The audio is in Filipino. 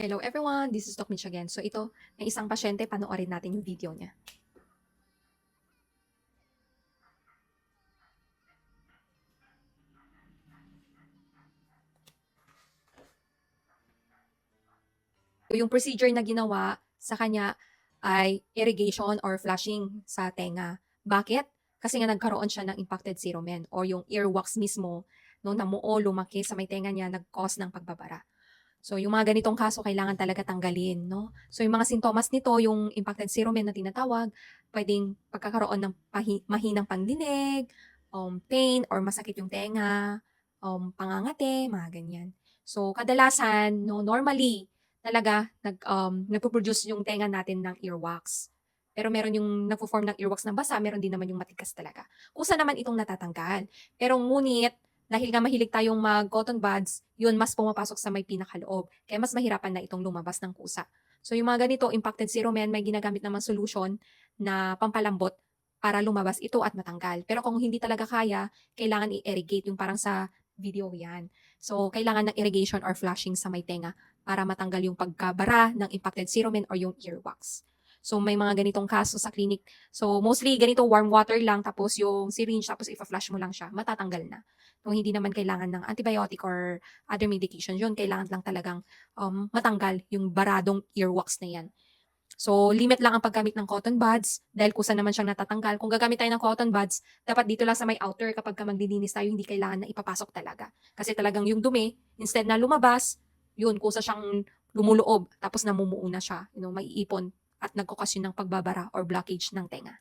Hello everyone, this is Doc Mitch again. So ito, may isang pasyente, panoorin natin yung video niya. Yung procedure na ginawa sa kanya ay irrigation or flushing sa tenga. Bakit? Kasi nga nagkaroon siya ng impacted cerumen or yung earwax mismo no, namuo, lumaki sa may tenga niya, nag-cause ng pagbabara. So, yung mga ganitong kaso, kailangan talaga tanggalin, no? So, yung mga sintomas nito, yung impacted cerumen na tinatawag, pwedeng pagkakaroon ng pahi- mahinang pandinig, um, pain, or masakit yung tenga, um, pangangate, mga ganyan. So, kadalasan, no, normally, talaga, nag, um, nagpo-produce yung tenga natin ng earwax. Pero meron yung nagpo-form ng earwax na basa, meron din naman yung matigas talaga. Kusa naman itong natatanggal. Pero ngunit, dahil nga mahilig tayong mag-cotton buds, yun mas pumapasok sa may pinakaloob. Kaya mas mahirapan na itong lumabas ng kusa. So yung mga ganito, impacted cerumen, may ginagamit naman solution na pampalambot para lumabas ito at matanggal. Pero kung hindi talaga kaya, kailangan i-irrigate yung parang sa video yan. So kailangan ng irrigation or flushing sa may tenga para matanggal yung pagkabara ng impacted cerumen or yung earwax. So may mga ganitong kaso sa clinic. So mostly ganito warm water lang tapos yung syringe tapos ipa-flush mo lang siya, matatanggal na. Kung hindi naman kailangan ng antibiotic or other medication, yun kailangan lang talagang um, matanggal yung baradong earwax na yan. So, limit lang ang paggamit ng cotton buds dahil kusa naman siyang natatanggal. Kung gagamit tayo ng cotton buds, dapat dito lang sa may outer kapag ka maglilinis tayo, hindi kailangan na ipapasok talaga. Kasi talagang yung dumi, instead na lumabas, yun, kusa siyang lumuloob, tapos namumuo na siya, you know, maiipon at nagkokasyon ng pagbabara or blockage ng tenga.